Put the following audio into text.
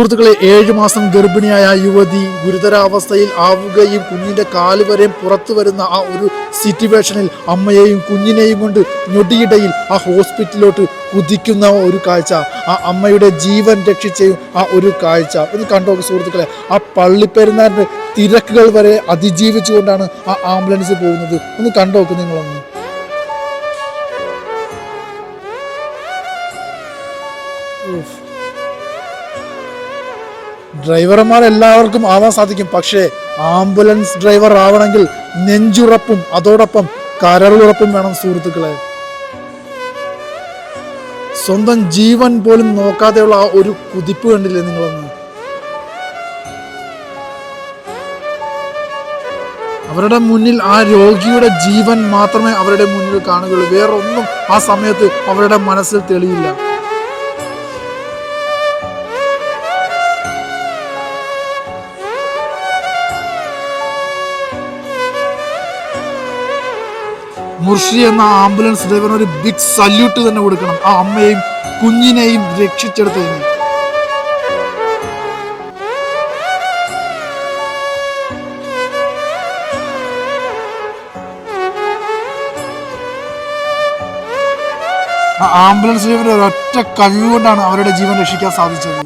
സുഹൃത്തുക്കളെ ഏഴു മാസം ഗർഭിണിയായ യുവതി ഗുരുതരാവസ്ഥയിൽ ആവുകയും കുഞ്ഞിന്റെ കാൽ വരെയും പുറത്തു വരുന്ന ആ ഒരു സിറ്റുവേഷനിൽ അമ്മയെയും കുഞ്ഞിനെയും കൊണ്ട് ഞൊടിയിടയിൽ ആ ഹോസ്പിറ്റലിലോട്ട് കുതിക്കുന്ന ഒരു കാഴ്ച ആ അമ്മയുടെ ജീവൻ രക്ഷിച്ച ആ ഒരു കാഴ്ച. ഒന്ന് കണ്ടോ സുഹൃത്തുക്കളെ ആ പള്ളിപ്പെരുന്നാറിന്റെ തിരക്കുകൾ വരെ അതിജീവിച്ചുകൊണ്ടാണ് ആ ആംബുലൻസ് പോകുന്നത്. ഒന്ന് കണ്ടോക്ക് നിങ്ങളൊന്ന്. ഉഫ്. ഡ്രൈവർമാർ എല്ലാവർക്കും ആവാൻ സാധിക്കും. പക്ഷേ ആംബുലൻസ് ഡ്രൈവർ ആവണമെങ്കിൽ നെഞ്ചുറപ്പും അതോടൊപ്പം കരളുറപ്പും വേണം സുഹൃത്തുക്കളെ. സ്വന്തം ജീവൻ പോലും നോക്കാതെയുള്ള ആ ഒരു കുതിപ്പ് കണ്ടില്ലേ നിങ്ങളൊന്ന്? അവരുടെ മുന്നിൽ ആ രോഗിയുടെ ജീവൻ മാത്രമേ അവരുടെ മുന്നിൽ കാണുകയുള്ളൂ. വേറൊന്നും ആ സമയത്ത് അവരുടെ മനസ്സിൽ തെളിയില്ല. മുർഷി എന്ന ആംബുലൻസ് ഡ്രൈവറിന് ഒരു ബിഗ് സല്യൂട്ട് തന്നെ കൊടുക്കണം. ആ അമ്മയെയും കുഞ്ഞിനെയും രക്ഷിച്ചെടുത്തതിന്. ആംബുലൻസ് ഡ്രൈവർ ഒരൊറ്റ കഴിവുകൊണ്ടാണ് അവരുടെ ജീവൻ രക്ഷിക്കാൻ സാധിച്ചത്.